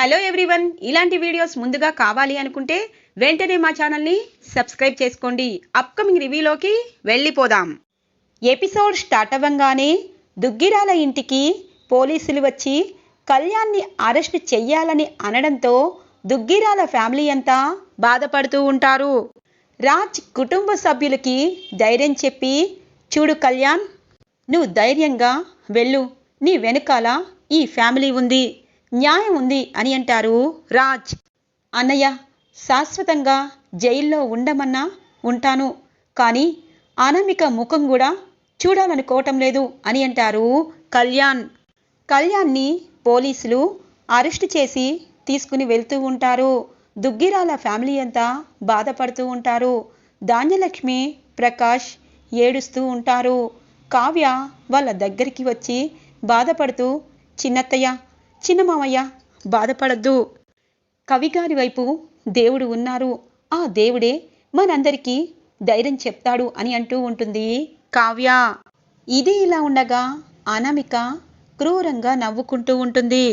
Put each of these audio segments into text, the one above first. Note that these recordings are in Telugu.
Hello everyone. ఇలాంటి వీడియోస్ ముందుగా కావాలి అనుకుంటే వెంటనే మా ఛానల్ని సబ్స్క్రైబ్ చేసుకోండి. అప్కమింగ్ రివ్యూలోకి వెళ్ళిపోదాం. ఎపిసోడ్ స్టార్ట్ అవ్వంగానే దుగ్గిరాల ఇంటికి పోలీసులు వచ్చి కళ్యాణ్ని అరెస్ట్ చెయ్యాలని అనడంతో దుగ్గిరాల ఫ్యామిలీ అంతా బాధపడుతూ ఉంటారు. రాజ్ కుటుంబ సభ్యులకి ధైర్యం చెప్పి చూడు కళ్యాణ్ నువ్వు ధైర్యంగా వెళ్ళు. నీ వెనకాల ఈ ఫ్యామిలీ ఉంది. న్యాయం ఉంది అని అంటారు రాజ్. అన్నయ్య శాశ్వతంగా జైల్లో ఉండమన్నా ఉంటాను కానీ అనామిక ముఖం కూడా చూడాలనుకోవటం లేదు అని అంటారు కళ్యాణ్. కళ్యాణ్ని పోలీసులు అరెస్ట్ చేసి తీసుకుని వెళ్తూ ఉంటారు. దుగ్గిరాల ఫ్యామిలీ అంతా బాధపడుతూ ఉంటారు. ధాన్యలక్ష్మి ప్రకాష్ ఏడుస్తూ ఉంటారు. కావ్య వాళ్ళ దగ్గరికి వచ్చి బాధపడుతూ చిన్నత్తయ్య చిన్న మామయ్య బాధపడద్దు. కవిగారి వైపు దేవుడు ఉన్నారు. ఆ దేవుడే మనందరికీ ధైర్యం చెప్తాడు అని అంటూ ఉంటుంది కావ్య. ఇది ఇలా ఉండగా అనామిక క్రూరంగా నవ్వుకుంటూ ఉంటుంది.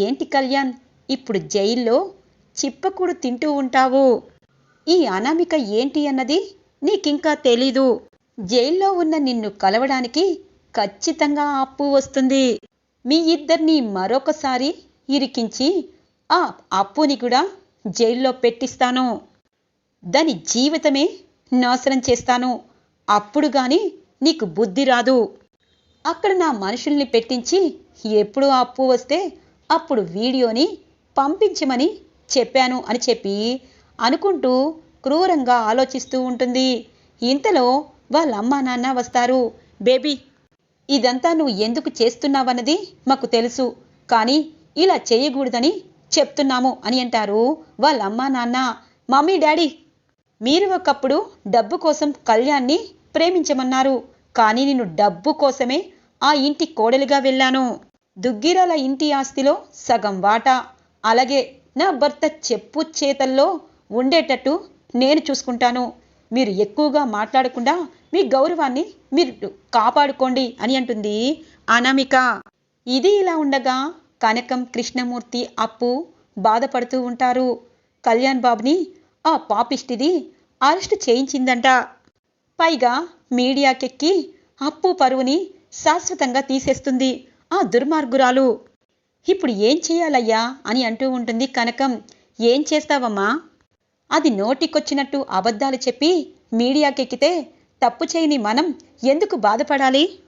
ఏంటి కళ్యాణ్ ఇప్పుడు జైల్లో చిప్పకూడు తింటూ ఉంటావు. ఈ అనామిక ఏంటి అన్నది నీకింకా తెలీదు. జైల్లో ఉన్న నిన్ను కలవడానికి ఖచ్చితంగా అప్పు వస్తుంది. మీ ఇద్దరిని మరొకసారి ఇరికించి ఆ అప్పుని కూడా జైల్లో పెట్టిస్తాను. దాని జీవితమే నాశనం చేస్తాను. అప్పుడు గాని నీకు బుద్ధి రాదు. అక్కడ నా మనుషుల్ని పెట్టించి ఎప్పుడు ఆ అప్పు వస్తే అప్పుడు వీడియోని పంపించమని చెప్పాను అని చెప్పి అనుకుంటూ క్రూరంగా ఆలోచిస్తూ ఉంటుంది. ఇంతలో వాళ్ళ అమ్మ నాన్న వస్తారు. బేబీ ఇదంతా నువ్వు ఎందుకు చేస్తున్నావన్నది మాకు తెలుసు. కానీ ఇలా చేయకూడదని చెప్తున్నాము అని అంటారు వాళ్ళ అమ్మా నాన్న. మమ్మీ డాడీ మీరు ఒకప్పుడు డబ్బు కోసం కళ్యాణ్ని ప్రేమించమన్నారు. కానీ నేను డబ్బు కోసమే ఆ ఇంటి కోడలిగా వెళ్ళాను. దుగ్గిరాల ఇంటి ఆస్తిలో సగం వాటా. అలాగే నా భర్త చెప్పు చేతల్లో ఉండేటట్టు నేను చూసుకుంటాను. మీరు ఎక్కువగా మాట్లాడకుండా మీ గౌరవాన్ని మీరు కాపాడుకోండి అని అంటుంది అనామిక. ఇది ఇలా ఉండగా కనకం కృష్ణమూర్తి అప్పు బాధపడుతూ ఉంటారు. కళ్యాణ్ బాబుని ఆ పాపిష్టిది అరెస్ట్ చేయించిందంట. పైగా మీడియాకెక్కి అప్పు పరువుని శాశ్వతంగా తీసేస్తుంది ఆ దుర్మార్గురాలు. ఇప్పుడు ఏం చేయాలయ్యా అని అంటూ ఉంటుంది కనకం. ఏం చేస్తావమ్మా? అది నోటికొచ్చినట్టు అబద్ధాలు చెప్పి మీడియాకెక్కితే తప్పు చేయని మనం ఎందుకు బాధపడాలి?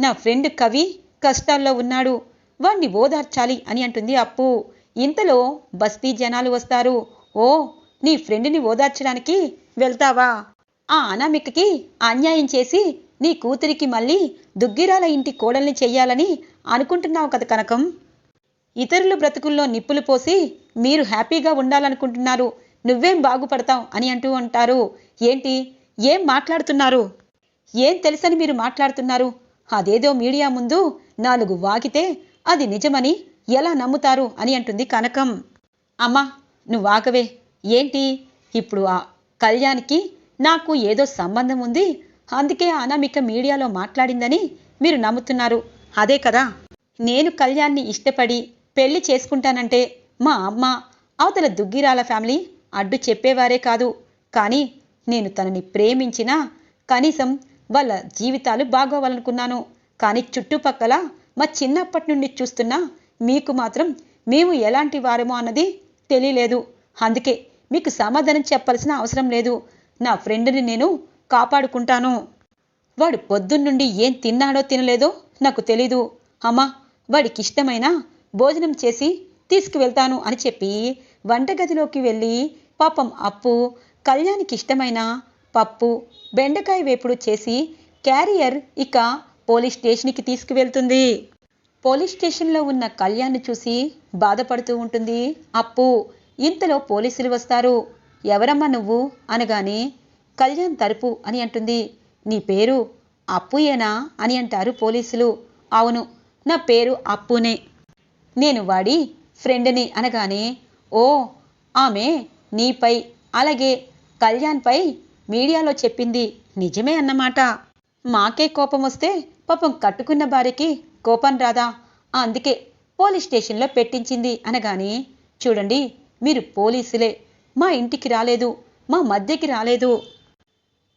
నా ఫ్రెండ్ కవి కష్టాల్లో ఉన్నాడు. వాణ్ణి ఓదార్చాలి అని అంటుంది అప్పు. ఇంతలో బస్తీ జనాలు వస్తారు. ఓ నీ ఫ్రెండ్ని ఓదార్చడానికి వెళ్తావా? ఆ అనామికకి అన్యాయం చేసి నీ కూతురికి మళ్ళీ దుగ్గిరాల ఇంటి కోడల్ని చెయ్యాలని అనుకుంటున్నావు కదా కనకం? ఇతరుల బ్రతుకుల్లో నిప్పులు పోసి మీరు హ్యాపీగా ఉండాలనుకుంటున్నారు. నువ్వేం బాగుపడతావు అని అంటూ ఉంటారు. ఏంటి? ఏం మాట్లాడుతున్నారు? ఏం తెలుసని మీరు మాట్లాడుతున్నారు? అదేదో మీడియా ముందు నాలుగు వాగితే అది నిజమని ఎలా నమ్ముతారు అని అంటుంది కనకం. అమ్మా నువ్వు వాగవే ఏంటి? ఇప్పుడు ఆ కళ్యాణ్కి నాకు ఏదో సంబంధం ఉంది. అందుకే అనామిక మీడియాలో మాట్లాడిందని మీరు నమ్ముతున్నారు. అదే కదా. నేను కళ్యాణ్ని ఇష్టపడి పెళ్ళి చేసుకుంటానంటే మా అమ్మ అవతల దుగ్గిరాల ఫ్యామిలీ అడ్డు చెప్పేవారే కాదు. కానీ నేను తనని ప్రేమించినా కనీసం వాళ్ళ జీవితాలు బాగోవాలనుకున్నాను. కానీ చుట్టుపక్కల మా చిన్నప్పటి నుండి చూస్తున్నా మీకు మాత్రం మేము ఎలాంటి వారమో అన్నది తెలియలేదు. అందుకే మీకు సమాధానం చెప్పాల్సిన అవసరం లేదు. నా ఫ్రెండ్ని నేను కాపాడుకుంటాను. వాడు పొద్దున్నుండి ఏం తిన్నాడో తినలేదో నాకు తెలీదు. అమ్మా వాడికి ఇష్టమైన భోజనం చేసి తీసుకువెళ్తాను అని చెప్పి వంటగదిలోకి వెళ్ళి పాపం అప్పు కళ్యాణ్కి ఇష్టమైన పప్పు బెండకాయ వేపుడు చేసి క్యారియర్ ఇక పోలీస్ స్టేషన్కి తీసుకువెళ్తుంది. పోలీస్ స్టేషన్లో ఉన్న కళ్యాణ్ని చూసి బాధపడుతూ ఉంటుంది. అప్పు ఇంతలో పోలీసులు వస్తారు. ఎవరమ్మా నువ్వు? అనగానే కళ్యాణ్ తరపు అని అంటుంది. నీ పేరు అప్పుయేనా? అని అంటారు పోలీసులు. అవును నా పేరు అప్పునే. నేను వాడి ఫ్రెండ్ని. అనగానే ఓ ఆమె నీపై అలాగే కళ్యాణ్పై మీడియాలో చెప్పింది నిజమే అన్నమాట. మాకే కోపం వస్తే పాపం కట్టుకున్న భార్యకి కోపం రాదా? అందుకే పోలీస్ స్టేషన్లో పెట్టించింది అనగానే చూడండి మీరు పోలీసులే. మా ఇంటికి రాలేదు మా మధ్యకి రాలేదు.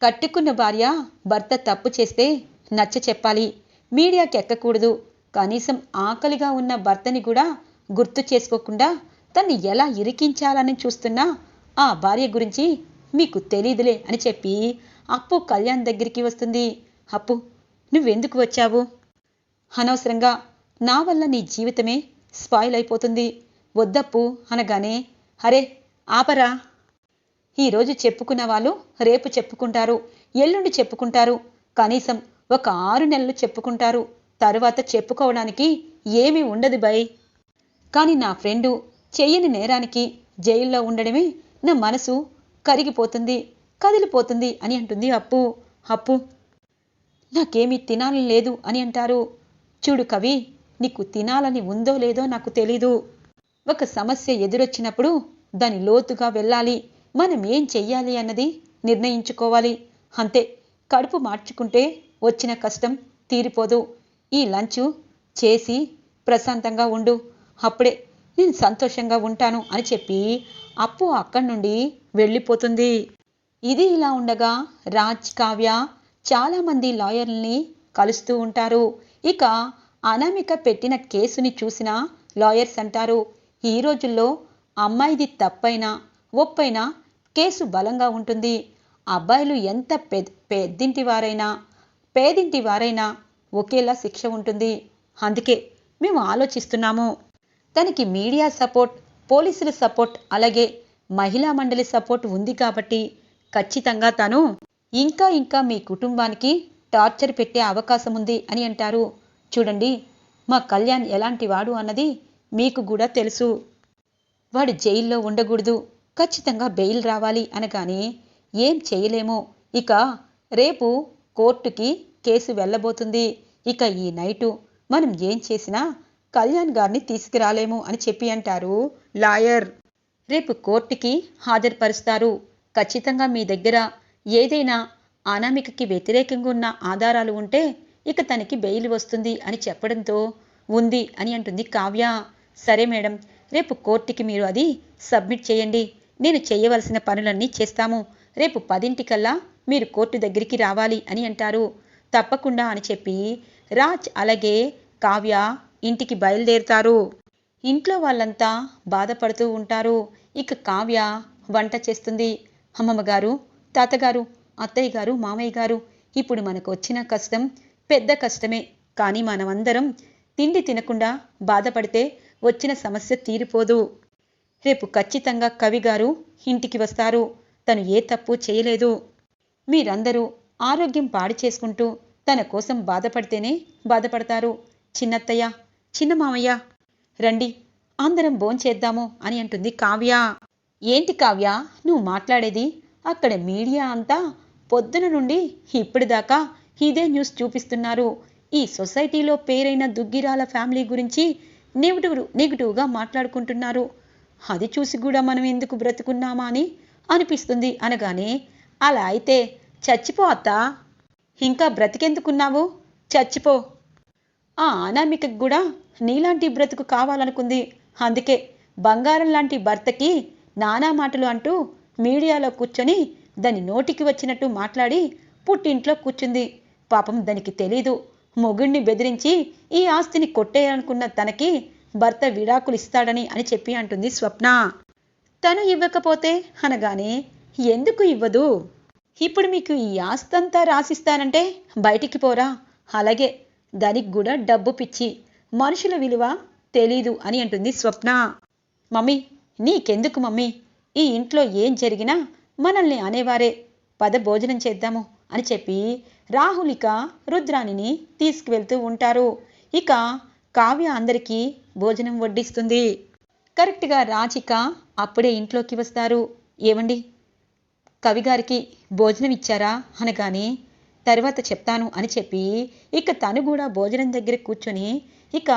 కట్టుకున్న భార్య భర్త తప్పు చేస్తే నచ్చ చెప్పాలి. మీడియాకి ఎక్కకూడదు. కనీసం ఆకలిగా ఉన్న భర్తని కూడా గుర్తు చేసుకోకుండా తన్ని ఎలా ఇరికించాలని చూస్తున్నా ఆ భార్య గురించి మీకు తెలీదులే అని చెప్పి అప్పు కళ్యాణ్ దగ్గరికి వస్తుంది. అప్పు నువ్వెందుకు వచ్చావు? అనవసరంగా నా వల్ల నీ జీవితమే స్పాయిల్ అయిపోతుంది. వద్దప్పు అనగానే అరే ఆపరా. ఈరోజు చెప్పుకున్న వాళ్ళు రేపు చెప్పుకుంటారు ఎల్లుండి చెప్పుకుంటారు కనీసం ఒక ఆరు నెలలు చెప్పుకుంటారు తరువాత చెప్పుకోవడానికి ఏమీ ఉండదు బై. కానీ నా ఫ్రెండు చెయ్యని నేరానికి జైల్లో ఉండడమే నా మనసు కరిగిపోతుంది కదిలిపోతుంది అని అంటుంది అప్పు. అప్పు నాకేమీ తినాలని లేదు అని అంటారు. చూడు కవి నీకు తినాలని ఉందో లేదో నాకు తెలీదు. ఒక సమస్య ఎదురొచ్చినప్పుడు దాని లోతుగా వెళ్ళాలి. మనం ఏం చెయ్యాలి అన్నది నిర్ణయించుకోవాలి. అంతే కడుపు మార్చుకుంటే వచ్చిన కష్టం తీరిపోదు. ఈ లంచ్ చేసి ప్రశాంతంగా ఉండు. అప్పుడే నేను సంతోషంగా ఉంటాను అని చెప్పి అప్పు అక్కడి నుండి వెళ్ళిపోతుంది. ఇది ఇలా ఉండగా రాజ్ కావ్య చాలామంది లాయర్లని కలుస్తూ ఉంటారు. ఇక అనామిక పెట్టిన కేసుని చూసిన లాయర్స్ అంటారు ఈ రోజుల్లో అమ్మాయిది తప్పైనా ఒప్పైనా కేసు బలంగా ఉంటుంది. అబ్బాయిలు ఎంత పెద్ పెద్దింటి వారైనా పేదింటి వారైనా ఒకేలా శిక్ష ఉంటుంది. అందుకే మేము ఆలోచిస్తున్నాము. తనకి మీడియా సపోర్ట్ పోలీసుల సపోర్ట్ అలాగే మహిళా మండలి సపోర్ట్ ఉంది కాబట్టి ఖచ్చితంగా తను ఇంకా ఇంకా మీ కుటుంబానికి టార్చర్ పెట్టే అవకాశం ఉంది అని అంటారు. చూడండి మా కళ్యాణ్ ఎలాంటి వాడు అన్నది మీకు కూడా తెలుసు. వాడు జైల్లో ఉండకూడదు ఖచ్చితంగా బెయిల్ రావాలి అనగానే ఏం చేయలేము. ఇక రేపు కోర్టుకి కేసు వెళ్ళబోతుంది. ఇక ఈ నైటు మనం ఏం చేసినా కళ్యాణ్ గారిని తీసుకురాలేము అని చెప్పి అంటారు. లాయర్. రేపు కోర్టుకి హాజరుపరుస్తారు. ఖచ్చితంగా మీ దగ్గర ఏదైనా అనామికకి వ్యతిరేకంగా ఉన్న ఆధారాలు ఉంటే ఇక తనకి బెయిల్ వస్తుంది అని చెప్పడంతో ఉంది అని అంటుంది కావ్య. సరే మేడం రేపు కోర్టుకి మీరు అది సబ్మిట్ చేయండి. నేను చేయవలసిన పనులన్నీ చేస్తాము. రేపు పదింటికల్లా మీరు కోర్టు దగ్గరికి రావాలి అని అంటారు. తప్పకుండా అని చెప్పి రాజ్ అలాగే కావ్య ఇంటికి బయలుదేరుతారు. ఇంట్లో వాళ్ళంతా బాధపడుతూ ఉంటారు. ఇక కావ్య వంట చేస్తుంది. అమ్మమ్మ గారు తాతగారు అత్తయ్య గారు మామయ్య గారు ఇప్పుడు మనకు వచ్చిన కష్టం పెద్ద కష్టమే. కానీ మనమందరం తిండి తినకుండా బాధపడితే వచ్చిన సమస్య తీరిపోదు. రేపు ఖచ్చితంగా కవి గారు ఇంటికి వస్తారు. తను ఏ తప్పు చేయలేదు. మీరందరూ ఆరోగ్యం పాడు చేసుకుంటూ తన కోసం బాధపడితేనే బాధపడతారు. చిన్నత్తయ్య చిన్న మామయ్య రండి అందరం భోంచేద్దాము అని అంటుంది కావ్య. ఏంటి కావ్య నువ్వు మాట్లాడేది? అక్కడ మీడియా అంతా పొద్దున నుండి ఇప్పటిదాకా ఇదే న్యూస్ చూపిస్తున్నారు. ఈ సొసైటీలో పేరైన దుగ్గిరాల ఫ్యామిలీ గురించి నెగిటివ్ నెగిటివ్గా మాట్లాడుకుంటున్నారు. అది చూసి కూడా మనం ఎందుకు బ్రతుకున్నామా అని అనిపిస్తుంది అనగానే అలా అయితే చచ్చిపో అత్త. ఇంకా బ్రతికెందుకున్నావు? చచ్చిపో. ఆ అనామికకు కూడా నీలాంటి బ్రతుకు కావాలనుకుంది. అందుకే బంగారం లాంటి భర్తకి నానా మాటలు అంటూ మీడియాలో కూర్చొని దాని నోటికి వచ్చినట్టు మాట్లాడి పుట్టింట్లో కూర్చుంది. పాపం దానికి తెలీదు. మొగుణ్ణి బెదిరించి ఈ ఆస్తిని కొట్టేయాలనుకున్న తనకి భర్త విడాకులు ఇస్తాడని అని చెప్పి అంటుంది స్వప్న. తను ఇవ్వకపోతే అనగానే ఎందుకు ఇవ్వదు? ఇప్పుడు మీకు ఈ ఆస్తంతా రాసిస్తానంటే బయటికి పోరా. అలాగే దానికి కూడా డబ్బు పిచ్చి. మనుషుల విలువ తెలీదు అని అంటుంది స్వప్న. మమ్మీ నీకెందుకు మమ్మీ? ఈ ఇంట్లో ఏం జరిగినా మనల్ని అనేవారే. పద భోజనం చేద్దాము అని చెప్పి రాహులిక రుద్రాణిని తీసుకువెళ్తూ ఉంటారు. ఇక కావ్య అందరికీ భోజనం వడ్డిస్తుంది. కరెక్ట్గా రాజిక అప్పుడే ఇంట్లోకి వస్తారు. ఏమండి? కవిగారికి భోజనం ఇచ్చారా అనగానే తర్వాత చెప్తాను అని చెప్పి ఇక తను కూడా భోజనం దగ్గర కూర్చొని ఇక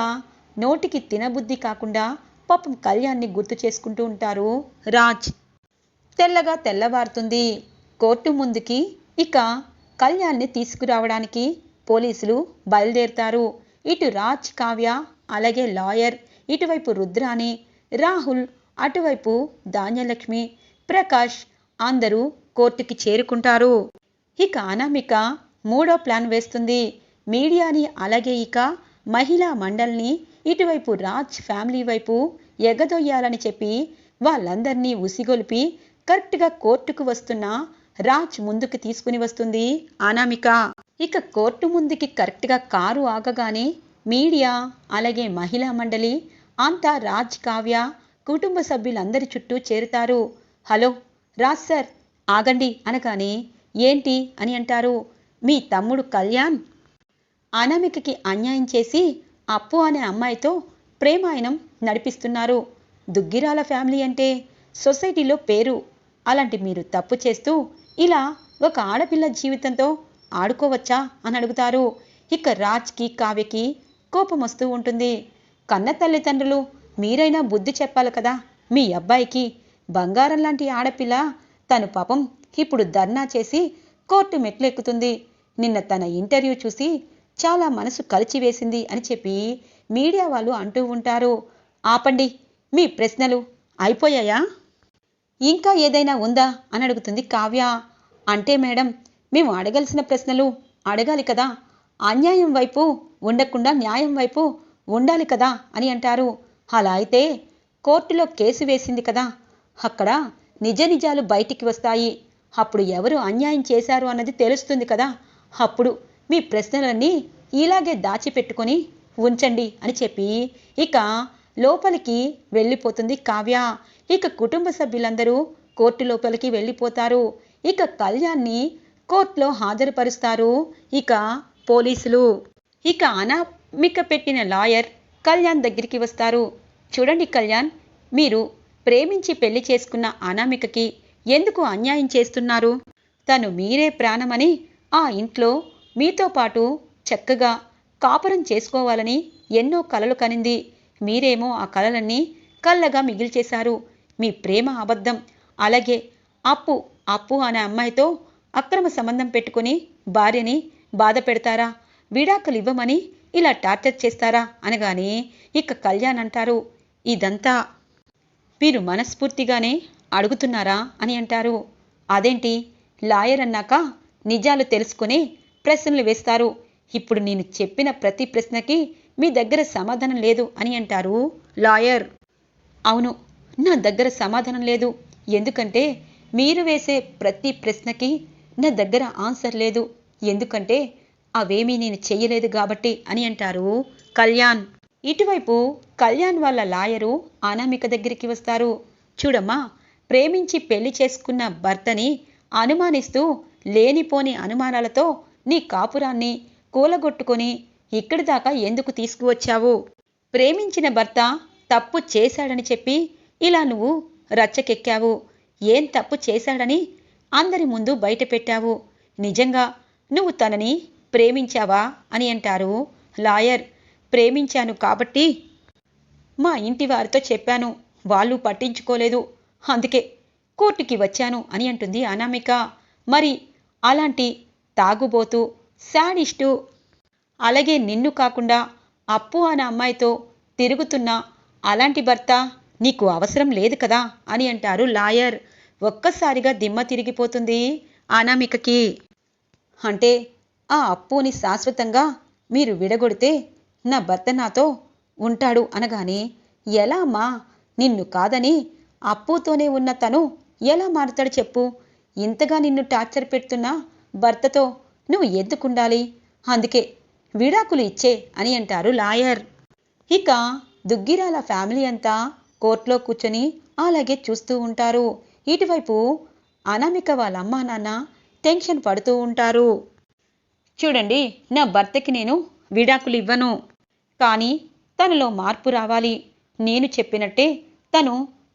నోటికి తినబుద్ధి కాకుండా పాపం కళ్యాణ్ని గుర్తు చేసుకుంటూ ఉంటారు రాజ్. తెల్లగా తెల్లవారుతుంది. కోర్టు ముందుకి ఇక కళ్యాణ్ని తీసుకురావడానికి పోలీసులు బయలుదేరుతారు. ఇటు రాజ్ కావ్య అలాగే లాయర్ ఇటువైపు రుద్రాని రాహుల్ అటువైపు ధాన్యలక్ష్మి ప్రకాష్ అందరూ కోర్టుకి చేరుకుంటారు. ఇక అనామిక మూడో ప్లాన్ వేస్తుంది. మీడియాని అలాగే ఇక మహిళా మండల్ని ఇటువైపు రాజ్ ఫ్యామిలీ వైపు ఎగదొయ్యాలని చెప్పి వాళ్ళందరినీ ఉసిగొలిపి కరెక్ట్గా కోర్టుకు వస్తున్న రాజ్ ముందుకు తీసుకుని వస్తుంది అనామిక. ఇక కోర్టు ముందుకి కరెక్ట్గా కారు ఆగగానే మీడియా అలాగే మహిళా మండలి అంతా రాజ్ కావ్య కుటుంబ సభ్యులందరి చుట్టూ చేరుతారు. హలో రాజ్ సార్ ఆగండి అనగానే ఏంటి అని అంటారు. మీ తమ్ముడు కళ్యాణ్ అనామికకి అన్యాయం చేసి అప్పు అనే అమ్మాయితో ప్రేమాయణం నడిపిస్తున్నారు. దుగ్గిరాల ఫ్యామిలీ అంటే సొసైటీలో పేరు. అలాంటి మీరు తప్పు చేస్తూ ఇలా ఒక ఆడపిల్ల జీవితంతో ఆడుకోవచ్చా అని అడుగుతారు. ఇక రాజ్కి కావ్యకి కోపం వస్తూ ఉంటుంది. కన్న తల్లిదండ్రులు మీరైనా బుద్ధి చెప్పాలి కదా. మీ అబ్బాయికి బంగారం లాంటి ఆడపిల్ల తను పాపం ఇప్పుడు ధర్నా చేసి కోర్టు మెట్లెక్కుతుంది. నిన్న తన ఇంటర్వ్యూ చూసి చాలా మనసు కలిచివేసింది అని చెప్పి మీడియా వాళ్ళు అంటూ ఉంటారు. ఆపండి మీ ప్రశ్నలు అయిపోయాయా? ఇంకా ఏదైనా ఉందా? అని అడుగుతుంది కావ్య. అంటే మేడం మేము అడగాల్సిన ప్రశ్నలు అడగాలి కదా. అన్యాయం వైపు ఉండకుండా న్యాయం వైపు ఉండాలి కదా అని అంటారు. అలా అయితే కోర్టులో కేసు వేసింది కదా. అక్కడ నిజ నిజాలు బయటికి వస్తాయి. అప్పుడు ఎవరు అన్యాయం చేశారు అన్నది తెలుస్తుంది కదా. అప్పుడు మీ ప్రశ్నలన్నీ ఇలాగే దాచిపెట్టుకొని ఉంచండి అని చెప్పి ఇక లోపలికి వెళ్ళిపోతుంది కావ్య. ఇక కుటుంబ సభ్యులందరూ కోర్టు లోపలికి వెళ్ళిపోతారు. ఇక కళ్యాణ్ని కోర్టులో హాజరుపరుస్తారు ఇక పోలీసులు. ఇక అనామిక పెట్టిన లాయర్ కళ్యాణ్ దగ్గరికి వస్తారు. చూడండి కళ్యాణ్ మీరు ప్రేమించి పెళ్ళి చేసుకున్న అనామికకి ఎందుకు అన్యాయం చేస్తున్నారు? తను మీరే ప్రాణమని ఆ ఇంట్లో మీతో పాటు చక్కగా కాపురం చేసుకోవాలని ఎన్నో కలలు కనింది. మీరేమో ఆ కలలన్నీ కళ్ళగా మిగిల్చేశారు. మీ ప్రేమ అబద్ధం. అలాగే అప్పు అప్పు అనే అమ్మాయితో అక్రమ సంబంధం పెట్టుకుని భార్యని బాధ పెడతారా? విడాకులు ఇవ్వమని ఇలా టార్చర్ చేస్తారా? అనగానే ఇక కళ్యాణ్ అంటారు ఇదంతా మీరు మనస్ఫూర్తిగానే అడుగుతున్నారా? అని అంటారు. అదేంటి? లాయర్ అన్నాక నిజాలు తెలుసుకుని ప్రశ్నలు వేస్తారు. ఇప్పుడు నేను చెప్పిన ప్రతి ప్రశ్నకి మీ దగ్గర సమాధానం లేదు అని అంటారు లాయర్. అవును నా దగ్గర సమాధానం లేదు. ఎందుకంటే మీరు వేసే ప్రతి ప్రశ్నకి నా దగ్గర ఆన్సర్ లేదు. ఎందుకంటే అవేమీ నేను చెయ్యలేదు కాబట్టి అని అంటారు కళ్యాణ్. ఇటువైపు కళ్యాణ్ వాళ్ళ లాయరు అనామిక దగ్గరికి వస్తారు. చూడమ్మా ప్రేమించి పెళ్ళి చేసుకున్న భర్తని అనుమానిస్తూ లేనిపోని అనుమానాలతో నీ కాపురాన్ని కూలగొట్టుకొని ఇక్కడి దాకా ఎందుకు తీసుకువచ్చావు? ప్రేమించిన భర్త తప్పు చేశాడని చెప్పి ఇలా నువ్వు రచ్చకెక్కావు. ఏం తప్పు చేశాడని అందరి ముందు బయట పెట్టావు. నిజంగా నువ్వు తనని ప్రేమించావా అని అంటారు లాయర్. ప్రేమించాను కాబట్టి మా ఇంటి వారితో చెప్పాను. వాళ్ళు పట్టించుకోలేదు. అందుకే కోర్టుకి వచ్చాను అని అంటుంది అనామిక. మరి అలాంటి తాగుబోతూ శాడిస్టు అలాగే నిన్ను కాకుండా అప్పు అనే అమ్మాయితో తిరుగుతున్న అలాంటి భర్త నీకు అవసరం లేదు కదా అని అంటారు లాయర్. ఒక్కసారిగా దిమ్మ తిరిగిపోతుంది అనామికకి. అంటే ఆ అప్పుని శాశ్వతంగా మీరు విడగొడితే నా భర్త నాతో ఉంటాడు అనగానే ఎలా అమ్మా నిన్ను కాదని అప్పుతోనే ఉన్న తను ఎలా మారుతాడు చెప్పు. ఇంతగా నిన్ను టార్చర్ పెడుతున్నా భర్తతో నువ్వు ఎందుకుండాలి? అందుకే విడాకులు ఇచ్చే అని అంటారు లాయర్. ఇక దుగ్గిరాల ఫ్యామిలీ అంతా కోర్టులో కూర్చొని అలాగే చూస్తూ ఉంటారు. ఇటువైపు అనామిక వాళ్ళ అమ్మా నాన్న టెన్షన్ పడుతూ ఉంటారు. చూడండి నా భర్తకి నేను విడాకులు ఇవ్వను. కానీ తనలో మార్పు రావాలి. నేను చెప్పినట్టే తను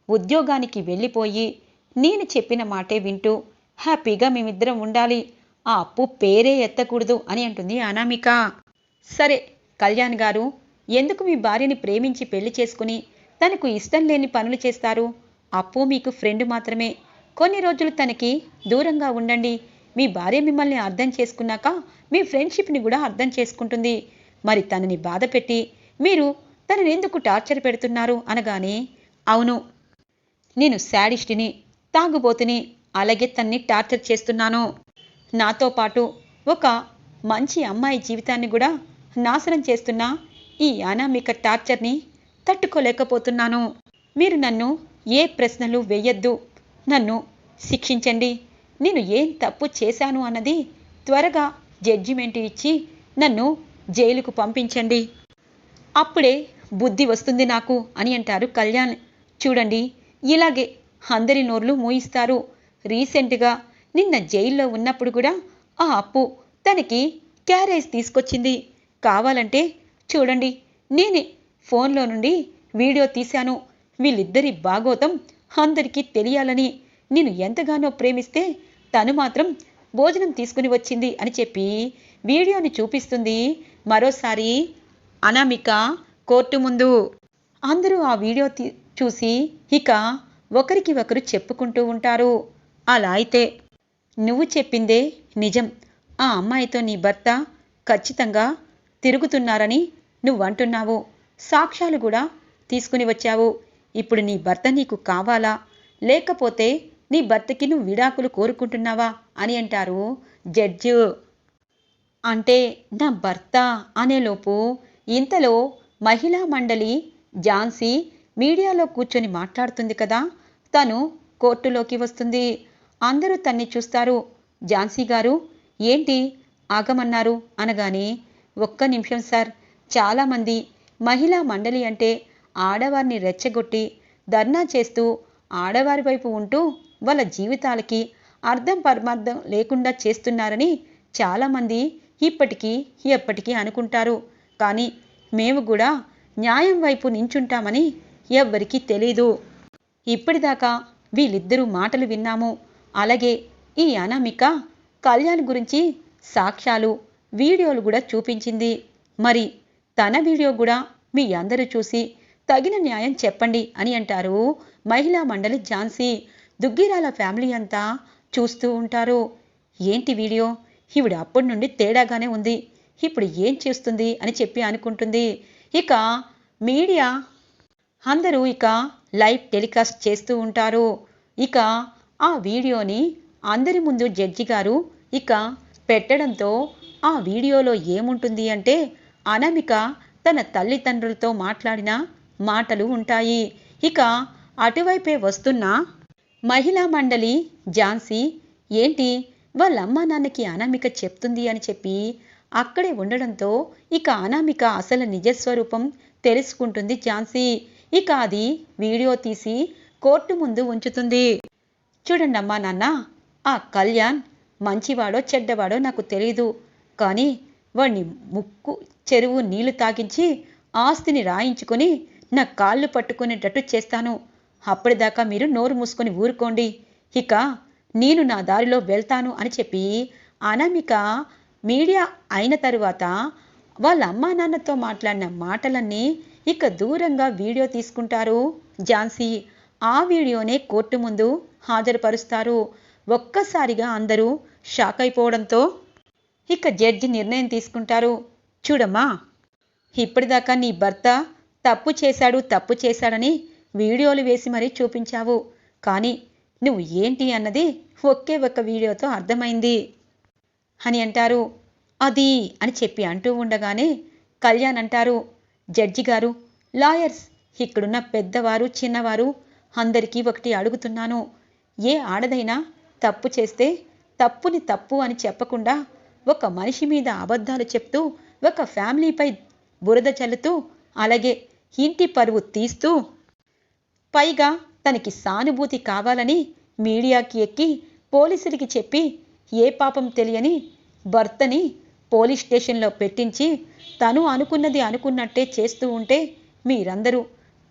ఉద్యోగానికి వెళ్ళిపోయి నేను చెప్పిన మాటే వింటూ హ్యాపీగా మేమిద్దరం ఉండాలి. ఆ అప్పు పేరే ఎత్తకూడదు అని అంటుంది అనామిక. సరే కళ్యాణ్ గారు ఎందుకు మీ భార్యని ప్రేమించి పెళ్ళి చేసుకుని తనకు ఇష్టం లేని పనులు చేస్తారు? అప్పు మీకు ఫ్రెండ్ మాత్రమే. కొన్ని రోజులు తనకి దూరంగా ఉండండి. మీ భార్య మిమ్మల్ని అర్థం చేసుకున్నాక మీ ఫ్రెండ్షిప్ని కూడా అర్థం చేసుకుంటుంది. మరి తనని బాధ పెట్టి మీరు తనని ఎందుకు టార్చర్ పెడుతున్నారు అనగానే అవును నేను శాడిస్టిని తాగుబోతుని అలాగే తన్ని టార్చర్ చేస్తున్నాను. నాతో పాటు ఒక మంచి అమ్మాయి జీవితాన్ని కూడా నాశనం చేస్తున్న ఈ అనామిక టార్చర్ని తట్టుకోలేకపోతున్నాను. మీరు నన్ను ఏ ప్రశ్నలు వేయొద్దు. నన్ను శిక్షించండి. నేను ఏం తప్పు చేశాను అన్నది త్వరగా జడ్జిమెంట్ ఇచ్చి నన్ను జైలుకు పంపించండి. అప్పుడే బుద్ధి వస్తుంది నాకు అని అంటారు కళ్యాణ్. చూడండి ఇలాగే అందరి నోర్లు మూయిస్తారు. రీసెంట్గా నిన్న జైల్లో ఉన్నప్పుడు కూడా ఆ అప్పు తనకి క్యారేజ్ తీసుకొచ్చింది. కావాలంటే చూడండి నేనే ఫోన్లో నుండి వీడియో తీశాను. వీళ్ళిద్దరి భాగోతం అందరికీ తెలియాలని నేను ఎంతగానో ప్రేమిస్తే తను మాత్రం భోజనం తీసుకుని వచ్చింది అని చెప్పి వీడియోని చూపిస్తుంది. మరోసారి అనామిక కోర్టు ముందు అందరూ ఆ వీడియో తీ- చూసి ఇక ఒకరికి ఒకరు చెప్పుకుంటూ ఉంటారు. అలా అయితే నువ్వు చెప్పిందే నిజం. ఆ అమ్మాయితో నీ భర్త ఖచ్చితంగా తిరుగుతున్నారని నువ్వు అంటున్నావు సాక్ష్యాలు కూడా తీసుకుని వచ్చావు. ఇప్పుడు నీ భర్త నీకు కావాలా? లేకపోతే నీ భర్తకి నువ్వు విడాకులు కోరుకుంటున్నావా అని అంటారు జడ్జు. అంటే నా భర్త అనేలోపు ఇంతలో మహిళా మండలి ఝాన్సీ మీడియాలో కూర్చొని మాట్లాడుతుంది కదా. తను కోర్టులోకి వస్తుంది. అందరూ తన్ని చూస్తారు. ఝాన్సీ గారు ఏంటి? ఆగమన్నారు. అనగానే ఒక్క నిమిషం సార్. చాలామంది మహిళా మండలి అంటే ఆడవారిని రెచ్చగొట్టి ధర్నా చేస్తూ ఆడవారి వైపు ఉంటూ వాళ్ళ జీవితాలకి అర్థం పరమార్థం లేకుండా చేస్తున్నారని చాలామంది ఇప్పటికీ ఎప్పటికీ అనుకుంటారు. కానీ మేము కూడా న్యాయం వైపు నించుంటామని ఎవ్వరికీ తెలీదు. ఇప్పటిదాకా వీళ్ళిద్దరూ మాటలు విన్నాము. అలాగే ఈ అనామిక కళ్యాణ్ గురించి సాక్ష్యాలు వీడియోలు కూడా చూపించింది. మరి తన వీడియో కూడా మీ అందరూ చూసి తగిన న్యాయం చెప్పండి అని అంటారు మహిళా మండలి ఝాన్సీ. దుగ్గిరాల ఫ్యామిలీ అంతా చూస్తూ ఉంటారు. ఏంటి వీడియో? ఈవిడ అప్పటి నుండి తేడాగానే ఉంది. ఇప్పుడు ఏం చేస్తుంది అని చెప్పి అనుకుంటుంది. ఇక మీడియా అందరూ ఇక లైవ్ టెలికాస్ట్ చేస్తూ ఉంటారు. ఇక ఆ వీడియోని అందరి ముందు జడ్జి గారు ఇక పెట్టడంతో ఆ వీడియోలో ఏముంటుంది అంటే అనామిక తన తల్లిదండ్రులతో మాట్లాడిన మాటలు ఉంటాయి. ఇక అటువైపే వస్తున్న మహిళా మండలి ఝాన్సీ ఏంటి వాళ్ళ అమ్మా నాన్నకి అనామిక చెప్తుంది అని చెప్పి అక్కడే ఉండడంతో ఇక అనామిక అసలు నిజస్వరూపం తెలుసుకుంటుంది ఝాన్సీ. ఇక అది వీడియో తీసి కోర్టు ముందు ఉంచుతుంది. చూడండమ్మా నాన్న ఆ కళ్యాణ్ మంచివాడో చెడ్డవాడో నాకు తెలీదు. కానీ వాడిని ముక్కు చెరువు నీళ్ళు తాగించి ఆస్తిని రాయించుకొని నా కాళ్ళు పట్టుకునేటట్టు చేస్తాను. అప్పటిదాకా మీరు నోరు మూసుకొని ఊరుకోండి. ఇక నేను నా దారిలో వెళ్తాను అని చెప్పి అనామిక మీడియా అయిన తరువాత వాళ్ళ అమ్మా నాన్నతో మాట్లాడిన మాటలన్నీ ఇక దూరంగా వీడియో తీసుకుంటారు. ఝాన్సీ ఆ వీడియోనే కోర్టు ముందు హాజరుపరుస్తారు. ఒక్కసారిగా అందరూ షాక్ అయిపోవడంతో ఇక జడ్జి నిర్ణయం తీసుకుంటారు. చూడమ్మా ఇప్పటిదాకా నీ భర్త తప్పు చేశాడు తప్పు చేశాడని వీడియోలు వేసి మరీ చూపించావు. కానీ నువ్వు ఏంటి అన్నది ఒకే ఒక్క వీడియోతో అర్థమైంది అని అంటారు. అది అని చెప్పి అంటూ ఉండగానే కళ్యాణ్ అంటారు జడ్జి గారు లాయర్స్ ఇక్కడున్న పెద్దవారు చిన్నవారు అందరికీ ఒకటి అడుగుతున్నాను. ఏ ఆడదైనా తప్పు చేస్తే తప్పుని తప్పు అని చెప్పకుండా ఒక మనిషి మీద అబద్ధాలు చెప్తూ ఒక ఫ్యామిలీపై బురద చల్లుతూ అలాగే ఇంటి పరువు తీస్తూ పైగా తనకి సానుభూతి కావాలని మీడియాకి ఎక్కి పోలీసులకి చెప్పి ఏ పాపం తెలియని భర్తని పోలీస్ స్టేషన్లో పెట్టించి తను అనుకున్నది అనుకున్నట్టే చేస్తూ ఉంటే మీరందరూ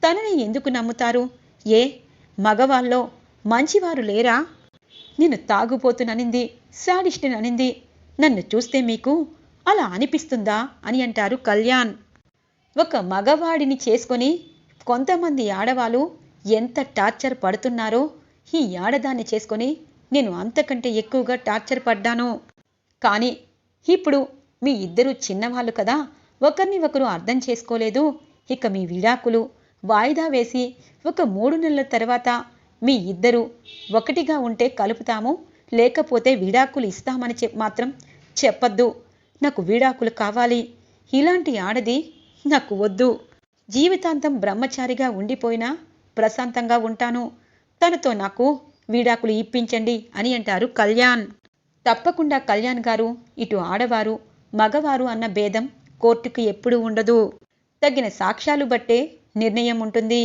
తనని ఎందుకు నమ్ముతారు? ఏ మగవాళ్ళలో మంచివారు లేరా? నేను తాగుపోతుననింది సాడిస్టుననింది నన్ను చూస్తే మీకు అలా అనిపిస్తుందా అని అంటారు కళ్యాణ్. ఒక మగవాడిని చేసుకొని కొంతమంది ఆడవాళ్ళు ఎంత టార్చర్ పడుతున్నారో ఈ ఆడదాన్ని చేసుకొని నేను అంతకంటే ఎక్కువగా టార్చర్ పడ్డాను. కానీ ఇప్పుడు మీ ఇద్దరు చిన్నవాళ్ళు కదా ఒకరిని ఒకరు అర్థం చేసుకోలేదు. ఇక మీ విడాకులు వాయిదా వేసి ఒక మూడు నెలల తర్వాత మీ ఇద్దరు ఒకటిగా ఉంటే కలుపుతాము లేకపోతే విడాకులు ఇస్తామని చెప్ మాత్రం చెప్పద్దు. నాకు విడాకులు కావాలి. ఇలాంటి ఆడది నాకు వద్దు. జీవితాంతం బ్రహ్మచారిగా ఉండిపోయినా ప్రశాంతంగా ఉంటాను. తనతో నాకు విడాకులు ఇప్పించండి అని అంటారు కళ్యాణ్. తప్పకుండా కళ్యాణ్ గారు ఇటు ఆడవారు మగవారు అన్న భేదం కోర్టుకు ఎప్పుడూ ఉండదు. తగిన సాక్ష్యాలు బట్టే నిర్ణయం ఉంటుంది.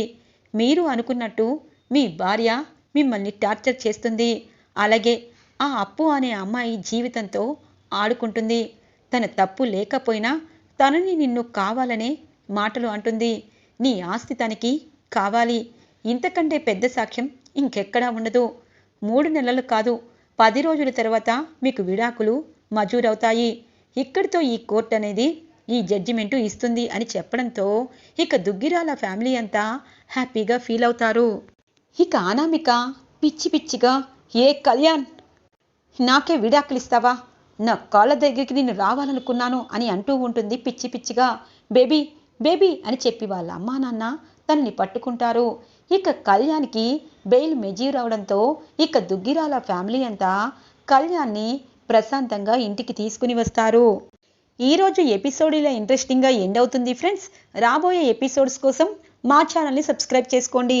మీరు అనుకున్నట్టు మీ భార్య మిమ్మల్ని టార్చర్ చేస్తుంది. అలాగే ఆ అప్పు అనే అమ్మాయి జీవితంతో ఆడుకుంటుంది. తన తప్పు లేకపోయినా తనని నిన్ను కావాలనే మాటలు అంటుంది. నీ ఆస్తి తనకి కావాలి. ఇంతకంటే పెద్ద సాక్ష్యం ఇంకెక్కడా ఉండదు. మూడు నెలలు కాదు పది రోజుల తర్వాత మీకు విడాకులు మజూరవుతాయి. ఇక్కడితో ఈ కోర్టు అనేది ఈ జడ్జిమెంటు ఇస్తుంది అని చెప్పడంతో ఇక దుగ్గిరాల ఫ్యామిలీ అంతా హ్యాపీగా ఫీల్ అవుతారు. ఇక అనామిక పిచ్చి పిచ్చిగా ఏ కళ్యాణ్ నాకే విడాకులిస్తావా? నా కాళ్ళ దగ్గరికి నేను రావాలనుకున్నాను అని అంటూ ఉంటుంది పిచ్చి పిచ్చిగా. బేబీ బేబీ అని చెప్పి వాళ్ళ అమ్మా నాన్న తనని పట్టుకుంటారు. ఇక కళ్యాణ్కి బెయిల్ మెజీరవడంతో ఇక దుగ్గిరాల ఫ్యామిలీ అంతా కళ్యాణ్ని ప్రశాంతంగా ఇంటికి తీసుకుని వస్తారు. ఈరోజు ఎపిసోడ్ ఇలా ఇంట్రెస్టింగ్గా ఎండ్ అవుతుంది ఫ్రెండ్స్. రాబోయే ఎపిసోడ్స్ కోసం మా ఛానల్ని సబ్స్క్రైబ్ చేసుకోండి.